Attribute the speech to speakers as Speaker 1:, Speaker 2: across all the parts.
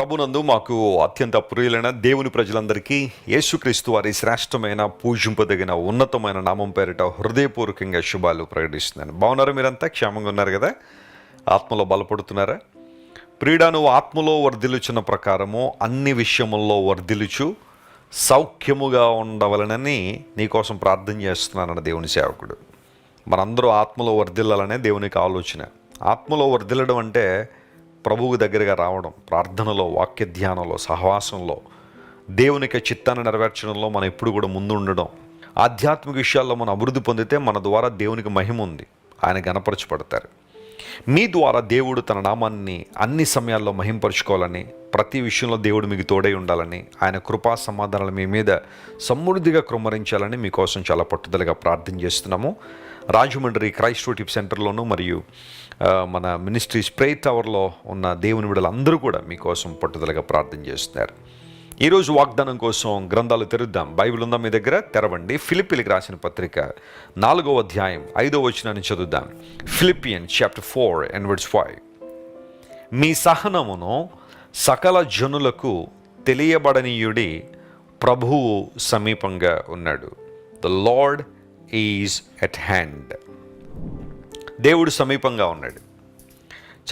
Speaker 1: ప్రభునందు మాకు అత్యంత ప్రియులైన దేవుని ప్రజలందరికీ యేసుక్రీస్తు వారి శ్రేష్టమైన పూజింపదగిన ఉన్నతమైన నామం పేరిట హృదయపూర్వకంగా శుభాలు ప్రకటిస్తున్నాను. బాగున్నారు మీరంతా? క్షేమంగా ఉన్నారు కదా? ఆత్మలో బలపడుతున్నారా? ప్రియుడా నువ్వు ఆత్మలో వర్ధిలుచున్న ప్రకారము అన్ని విషయముల్లో వర్ధిలుచు సౌఖ్యముగా ఉండవలనని నీకోసం ప్రార్థన చేస్తున్నానన్న దేవుని సేవకుడు. మనందరూ ఆత్మలో వర్ధిల్లాలనే దేవునికి ఆలోచన. ఆత్మలో వర్ధిల్లడం అంటే ప్రభువు దగ్గరగా రావడం ప్రార్థనలో వాక్య ధ్యానంలో సహవాసంలో దేవునికి చిత్తాన్ని నెరవేర్చడంలో మనం ఎప్పుడు కూడా ముందు ఉండడం ఆధ్యాత్మిక విషయాల్లో మనం అభివృద్ధి పొందితే మన ద్వారా దేవునికి మహిమ ఉంది. ఆయన గణపరచబడతారు మీ ద్వారా దేవుడు తన నామాన్ని అన్ని సమయాల్లో మహింపరుచుకోవాలని ప్రతి విషయంలో దేవుడు మీకు తోడై ఉండాలని ఆయన కృపా సమాధానాలు మీ మీద సమృద్ధిగా కృమ్మరించాలని మీకోసం చాలా పట్టుదలగా ప్రార్థన చేస్తున్నాము. రాజమండ్రి క్రైస్ట్ టిప్ సెంటర్లోను మరియు మన మినిస్ట్రీ స్ప్రే టవర్లో ఉన్న దేవుని విడలందరూ కూడా మీకోసం పట్టుదలగా ప్రార్థన చేస్తున్నారు. ఈరోజు వాగ్దానం కోసం గ్రంథాలు తెరుద్దాం. బైబిల్ ఉందా మీ దగ్గర? తెరవండి. ఫిలిపిలికి రాసిన పత్రిక నాలుగో అధ్యాయం ఐదో వచనాన్ని చదువుదాం Philippian chapter four and words five మీ సహనమును సకల జనులకు తెలియబడనీయుడి ప్రభువు సమీపంగా ఉన్నాడు. The Lord is at hand దేవుడు సమీపంగా ఉన్నాడు.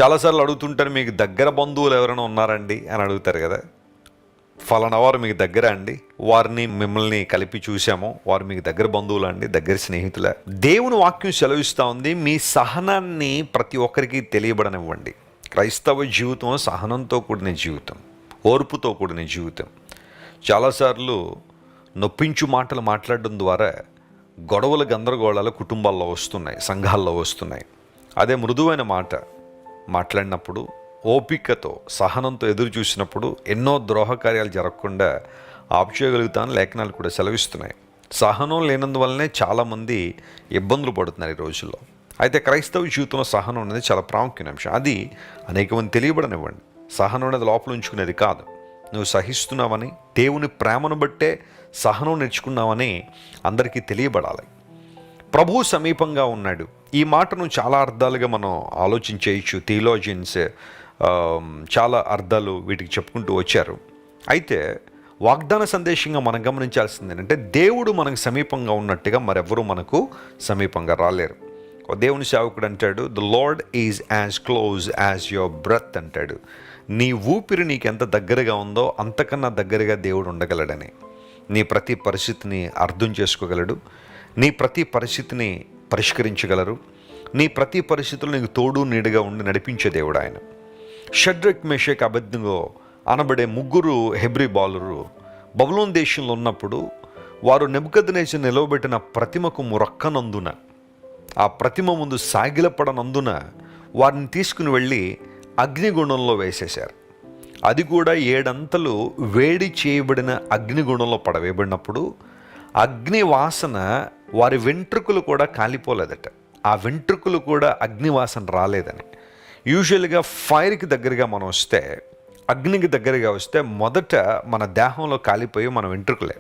Speaker 1: చాలాసార్లు అడుగుతుంటారు మీకు దగ్గర బంధువులు ఎవరైనా ఉన్నారండి? అని అడుగుతారు కదా. ఫలానా వారు మీకు దగ్గర అండి? వారిని మిమ్మల్ని కలిపి చూసాము వారు మీకు దగ్గర బంధువులు అండి? దగ్గర స్నేహితుల? దేవుని వాక్యం సెలవిస్తూ ఉంది మీ సహనాన్ని ప్రతి ఒక్కరికి తెలియబడనివ్వండి. క్రైస్తవ జీవితం సహనంతో కూడిన జీవితం ఓర్పుతో కూడిన జీవితం. చాలాసార్లు నొప్పించు మాటలు మాట్లాడడం ద్వారా గొడవలు గందరగోళాలు కుటుంబాల్లో వస్తున్నాయి సంఘాల్లో వస్తున్నాయి. అదే మృదువైన మాట మాట్లాడినప్పుడు ఓపికతో సహనంతో ఎదురు చూసినప్పుడు ఎన్నో ద్రోహ కార్యాలు జరగకుండా ఆపుచేయగలుగుతాను లేఖనాలు కూడా సెలవిస్తున్నాయి. సహనం లేనందువల్లనే చాలామంది ఇబ్బందులు పడుతున్నారు ఈ రోజుల్లో. అయితే క్రైస్తవ జీవితంలో సహనం అనేది చాలా ప్రాముఖ్యమైన అంశం. అది అనేక మంది తెలియబడనివ్వండి. సహనం అనేది లోపల ఉంచుకునేది కాదు. నువ్వు సహిస్తున్నావని దేవుని ప్రేమను బట్టే సహనం నేర్చుకున్నామని అందరికీ తెలియబడాలి. ప్రభువు సమీపంగా ఉన్నాడు. ఈ మాటను చాలా అర్థాలుగా మనం ఆలోచించేయచ్చు. థియోలాజియన్స్ చాలా అర్థాలు వీటికి చెప్పుకుంటూ వచ్చారు. అయితే వాగ్దాన సందేశంగా మనం గమనించాల్సింది ఏంటంటే దేవుడు మనకు సమీపంగా ఉన్నట్టుగా మరెవరూ మనకు సమీపంగా రాలేరు. దేవుని సేవకుడు అంటాడు the Lord is as close as your breath అంటాడు. నీ ఊపిరి నీకు ఎంత దగ్గరగా ఉందో అంతకన్నా దగ్గరగా దేవుడు ఉండగలడని. నీ ప్రతి పరిస్థితిని అర్థం చేసుకోగలడు. నీ ప్రతి పరిస్థితిని పరిష్కరించగలరు. నీ ప్రతి పరిస్థితులు నీకు తోడు నీడుగా ఉండి నడిపించే దేవుడు ఆయన. షడ్రక్ మేషేక్ అబద్ధంగా అనబడే ముగ్గురు హెబ్రి బాలురు బబులోన్ దేశంలో ఉన్నప్పుడు వారు నెబుకద్నేసి నిలవబెట్టిన ప్రతిమకు మురక్కనందున ఆ ప్రతిమ ముందు సాగిలపడనందున వారిని తీసుకుని వెళ్ళి అగ్నిగుండంలో వేసేశారు. అది కూడా ఏడంతలు వేడి చేయబడిన అగ్నిగుణంలో పడవేయబడినప్పుడు అగ్ని వాసన వారి వెంట్రుకలు కూడా కాలిపోలేదట. ఆ వెంట్రుకలు కూడా అగ్ని వాసన రాలేదని. యూజువల్గా ఫైర్కి దగ్గరగా మనం వస్తే అగ్నికి దగ్గరగా వస్తే మొదట మన దేహంలో కాలిపోయి మన వెంట్రుకలే.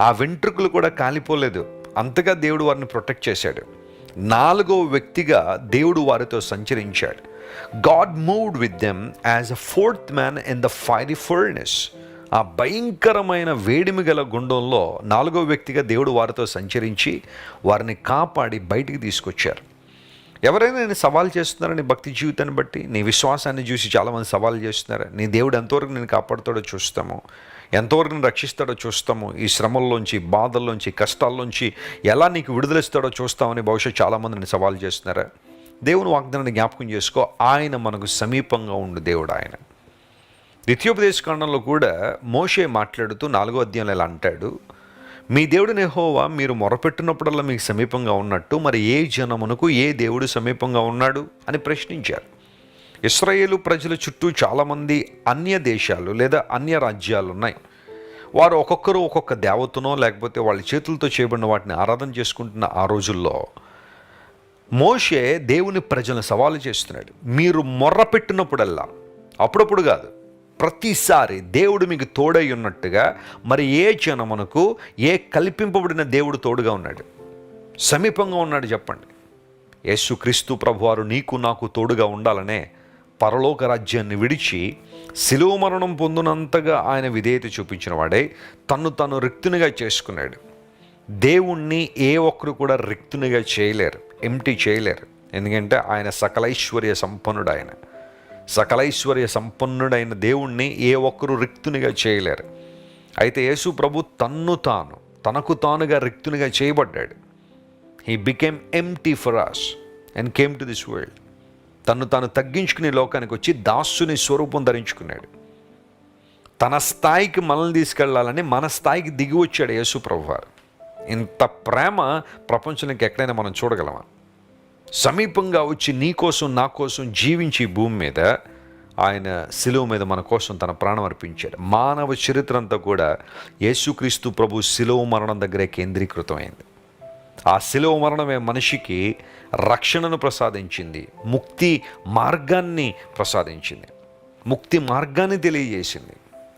Speaker 1: ఆ వెంట్రుకలు కూడా కాలిపోలేదు. అంతగా దేవుడు వారిని ప్రొటెక్ట్ చేశాడు. నాలుగో వ్యక్తిగా దేవుడు వారితో సంచరించాడు. God moved with them as a fourth man in the fiery furnace ఆ భయంకరమైన వేడిమి గల గుండంలో నాలుగో వ్యక్తిగా దేవుడు వారితో సంచరించి వారిని కాపాడి బయటికి తీసుకొచ్చారు. ఎవరైనా నేను సవాల్ చేస్తున్నారని నీ భక్తి జీవితాన్ని బట్టి? నీ విశ్వాసాన్ని చూసి చాలామంది సవాల్ చేస్తున్నారు. నీ దేవుడు ఎంతవరకు నేను కాపాడుతాడో చూస్తాము. ఎంతవరకు రక్షిస్తాడో చూస్తాము. ఈ శ్రమల్లోంచి బాధల్లోంచి కష్టాల్లోంచి ఎలా నీకు విడుదలిస్తాడో చూస్తామని బహుశా చాలామందిని సవాల్ చేస్తున్నారా. దేవుని వాగ్దానాన్ని జ్ఞాపకం చేసుకో. ఆయన మనకు సమీపంగా ఉండు దేవుడు ఆయన. ద్వితీయోపదేశ కాండంలో కూడా మోషే మాట్లాడుతూ నాలుగో అధ్యాయంలో ఇలా అంటాడు. మీ దేవుడు నెహోవా మీరు మొరపెట్టినప్పుడల్లా మీకు సమీపంగా ఉన్నట్టు మరి ఏ జనమునకు ఏ దేవుడు సమీపంగా ఉన్నాడు? అని ప్రశ్నించారు. ఇస్రాయేలు ప్రజల చుట్టూ చాలామంది అన్య దేశాలు లేదా అన్య రాజ్యాలు ఉన్నాయి. వారు ఒక్కొక్కరు ఒక్కొక్క దేవతనో లేకపోతే వాళ్ళ చేతులతో చేయబడిన వాటిని ఆరాధన చేసుకుంటున్న ఆ రోజుల్లో మోషే దేవుని ప్రజలను సవాలు చేస్తున్నాడు. మీరు మొర్ర పెట్టినప్పుడల్లా అప్పుడప్పుడు కాదు ప్రతిసారి దేవుడు మీకు తోడై ఉన్నట్టుగా మరి ఏ జనమునకు ఏ కల్పింపబడిన దేవుడు తోడుగా ఉన్నాడు? సమీపంగా ఉన్నాడు చెప్పండి. యేసుక్రీస్తు ప్రభువారు నీకు నాకు తోడుగా ఉండాలనే పరలోక రాజ్యాన్ని విడిచి శిలువ మరణం పొందినంతగా ఆయన విధేయత చూపించిన వాడే తన్ను తను రిక్తునిగా చేసుకున్నాడు. దేవుణ్ణి ఏ ఒక్కరు కూడా రిక్తునిగా చేయలేరు ఎంటీ చేయలేరు. ఎందుకంటే ఆయన సకలైశ్వర్య సంపన్నుడు ఆయన సకలైశ్వర్య సంపన్నుడైన దేవుణ్ణి ఏ ఒక్కరు రిక్తునిగా చేయలేరు. అయితే యేసు ప్రభు తన్ను తాను తనకు తానుగా రిక్తునిగా చేయబడ్డాడు. He became empty for us and came to this world తను తాను తగ్గించుకునే లోకానికి వచ్చి దాసుని స్వరూపం ధరించుకున్నాడు. తన స్థాయికి మనల్ని తీసుకెళ్ళాలని మన స్థాయికి దిగి వచ్చాడు యేసు ప్రభువారు. ఇంత ప్రేమ ప్రపంచానికి ఎక్కడైనా మనం చూడగలమా? సమీపంగా వచ్చి నీ కోసం నా కోసం జీవించి భూమి మీద ఆయన శిలువ మీద మన కోసం తన ప్రాణం అర్పించాడు. మానవ చరిత్ర అంతా కూడా యేసుక్రీస్తు ప్రభు శిలువ మరణం దగ్గరే కేంద్రీకృతమైంది. ఆ శిలువ మరణమే మనిషికి రక్షణను ప్రసాదించింది. ముక్తి మార్గాన్ని ప్రసాదించింది. ముక్తి మార్గాన్ని తెలియజేసింది.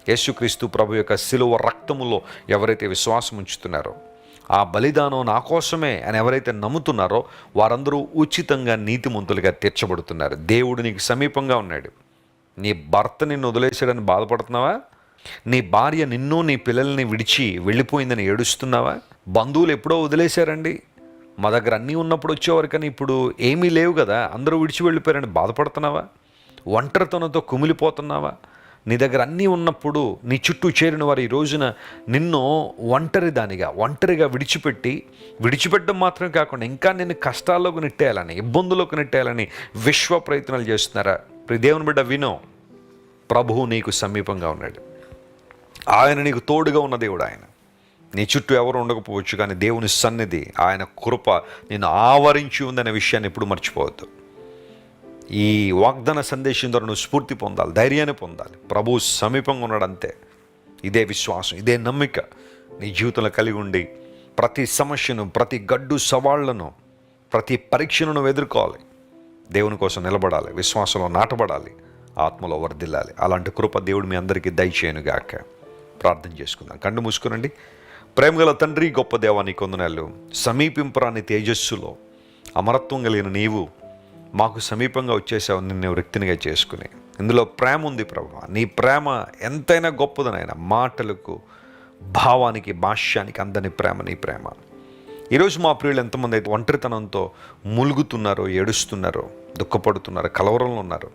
Speaker 1: యేసుక్రీస్తు ప్రభు యొక్క శిలువ రక్తములో ఎవరైతే విశ్వాసం ఉంచుతున్నారో ఆ బలిదానం నా కోసమే అని ఎవరైతే నమ్ముతున్నారో వారందరూ ఉచితంగా నీతిమంతులుగా తీర్చబడుతున్నారు. దేవుడు నీకు సమీపంగా ఉన్నాడు. నీ భర్త నిన్ను వదిలేశాడని బాధపడుతున్నావా? నీ భార్య నిన్ను నీ పిల్లల్ని విడిచి వెళ్ళిపోయిందని ఏడుస్తున్నావా? బంధువులు ఎప్పుడో వదిలేశారండి? మా దగ్గర అన్నీ ఉన్నప్పుడు వచ్చేవారు కానీ ఇప్పుడు ఏమీ లేవు కదా. అందరూ విడిచి వెళ్ళిపోయారని బాధపడుతున్నావా? ఒంటరితనంతో కుమిలిపోతున్నావా? నీ దగ్గర అన్నీ ఉన్నప్పుడు నీ చుట్టూ చేరిన వారు ఈ రోజున నిన్ను ఒంటరి దానిగా ఒంటరిగా విడిచిపెట్టి విడిచిపెట్టడం మాత్రమే కాకుండా ఇంకా నేను కష్టాల్లోకి నెట్టేయాలని ఇబ్బందుల్లోకి నెట్టేయాలని విశ్వ ప్రయత్నాలు చేస్తున్నారా? దేవుని బిడ్డ వినో. ప్రభువు నీకు సమీపంగా ఉన్నాడు. ఆయన నీకు తోడుగా ఉన్న దేవుడు ఆయన. నీ చుట్టూ ఎవరు ఉండకపోవచ్చు కానీ దేవుని సన్నిధి ఆయన కృప నేను ఆవరించి ఉందనే విషయాన్ని ఎప్పుడు మర్చిపోవద్దు. ఈ వాగ్దాన సందేశం ద్వారా నువ్వు స్ఫూర్తి పొందాలి ధైర్యాన్ని పొందాలి. ప్రభు సమీపంగా ఉన్నాడు అంతే. ఇదే విశ్వాసం ఇదే నమ్మిక. నీ జీవితంలో కలిగి ఉండి ప్రతి సమస్యను ప్రతి గడ్డు సవాళ్ళను ప్రతి పరీక్షను నువ్వు ఎదుర్కోవాలి. దేవుని కోసం నిలబడాలి విశ్వాసంలో నాటబడాలి ఆత్మలో వర్దిల్లాలి అలాంటి కృప దేవుడు మీ అందరికీ దయచేయనుగాక. ప్రార్థన చేసుకుందాం. కండు మూసుకునండి ప్రేమగల తండ్రి గొప్ప దేవాన్ని కొందనాలు. సమీపింపరాని తేజస్సులో అమరత్వం కలిగిన నీవు మాకు సమీపంగా వచ్చేసావు నిన్ను వ్యక్తినిగా చేసుకుని. ఇందులో ప్రేమ ఉంది ప్రభు. నీ ప్రేమ ఎంతైనా గొప్పదనైనా మాటలకు భావానికి భాష్యానికి అందని ప్రేమ నీ ప్రేమ. ఈరోజు మా ప్రియులు ఎంతమంది అయితే ఒంటరితనంతో ములుగుతున్నారో ఏడుస్తున్నారో దుఃఖపడుతున్నారో కలవరంలో ఉన్నారు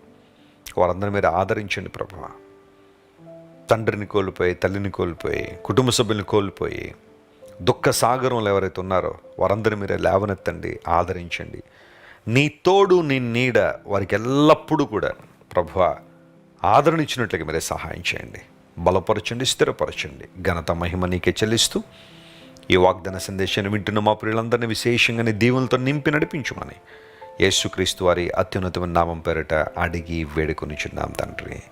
Speaker 1: వారందరి మీరు ఆదరించండి ప్రభావ తండ్రిని కోల్పోయి తల్లిని కోల్పోయి కుటుంబ సభ్యులను కోల్పోయి దుఃఖ సాగరంలో ఎవరైతే ఉన్నారో వారందరూ మీరే లేవనెత్తండి ఆదరించండి. నీ తోడు నీ నీడ వారికి ఎల్లప్పుడూ కూడా ప్రభు ఆదరణ ఇచ్చినట్లుగా మీరే సహాయం చేయండి. బలపరచండి స్థిరపరచండి. ఘనత మహిమ నీకే చెల్లిస్తూ ఈ వాగ్దాన సందేశాన్ని వింటున్న మా ప్రియులందరినీ విశేషంగానే దీవులతో నింపి నడిపించుమని యేసుక్రీస్తు వారి అత్యున్నతమైన నామం పేరిట అడిగి వేడుకొనిచున్నాం తండ్రి.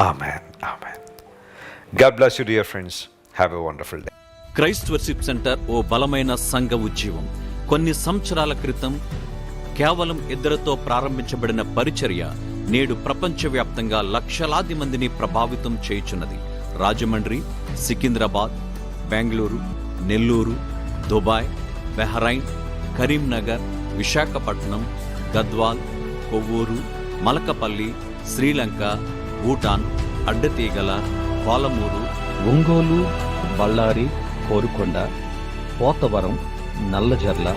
Speaker 1: Amen. Amen. God bless you dear friends have a wonderful day
Speaker 2: Christ worship centre ఓ బలమైన సంఘ ఉద్యమం కొన్ని సంవత్సరాల క్రితం కేవలం ఇద్దరితో ప్రారంభించబడిన పరిచర్య నేడు ప్రపంచవ్యాప్తంగా లక్షలాది మందిని ప్రభావితం చేయుచున్నది. Rajahmundry Secunderabad Bengaluru Nellore Dubai Bahrain Karimnagar Visakhapatnam Gadwal Kovvur Malakapalli Sri Lanka Bhutan Addateegala Palamuru
Speaker 3: Ongole Ballari Korukonda Potavaram Nallajerla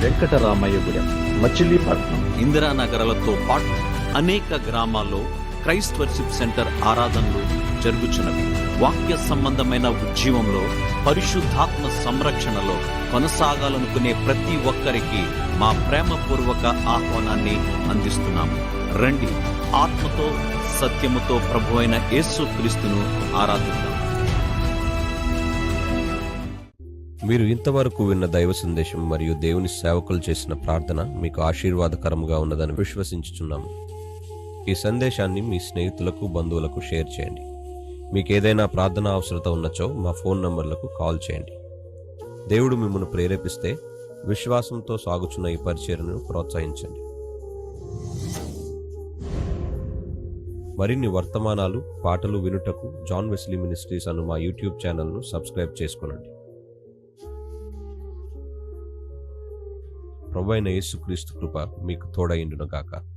Speaker 3: Venkataramayyagudem Machilipatnam.
Speaker 2: ఇందిరానగరాలతో పాటు అనేక గ్రామాల్లో క్రైస్ట్ వర్షిప్ సెంటర్ ఆరాధనలు జరుగుచున్నవి. వాక్య సంబంధమైన ఉద్యమంలో పరిశుద్ధాత్మ సంరక్షణలో కొనసాగాలనుకునే ప్రతి ఒక్కరికి మా ప్రేమపూర్వక ఆహ్వానాన్ని అందిస్తున్నాము. రండి ఆత్మతో సత్యముతో ప్రభు అయిన యేసు క్రీస్తును ఆరాధిద్దాం.
Speaker 4: మీరు ఇంతవరకు విన్న దైవ సందేశం మరియు దేవుని సేవకులు చేసిన ప్రార్థన మీకు ఆశీర్వాదకరముగా ఉన్నదని విశ్వసించుచున్నాము. ఈ సందేశాన్ని మీ స్నేహితులకు బంధువులకు షేర్ చేయండి. మీకు ఏదైనా ప్రార్థన అవసరత ఉన్నచో మా ఫోన్ నంబర్లకు కాల్ చేయండి. దేవుడు మిమ్మల్ని ప్రేరేపిస్తే విశ్వాసంతో సాగుచున్న ఈ పరిచయను ప్రోత్సహించండి. మరిన్ని వర్తమానాలు పాటలు వినుటకు జాన్ వెస్లీ మినిస్ట్రీస్ అను మా యూట్యూబ్ ఛానల్ను సబ్స్క్రైబ్ చేసుకోనండి. ప్రభు అయిన యేసుక్రీస్తు కృప మీకు తోడైండునగాక గాక.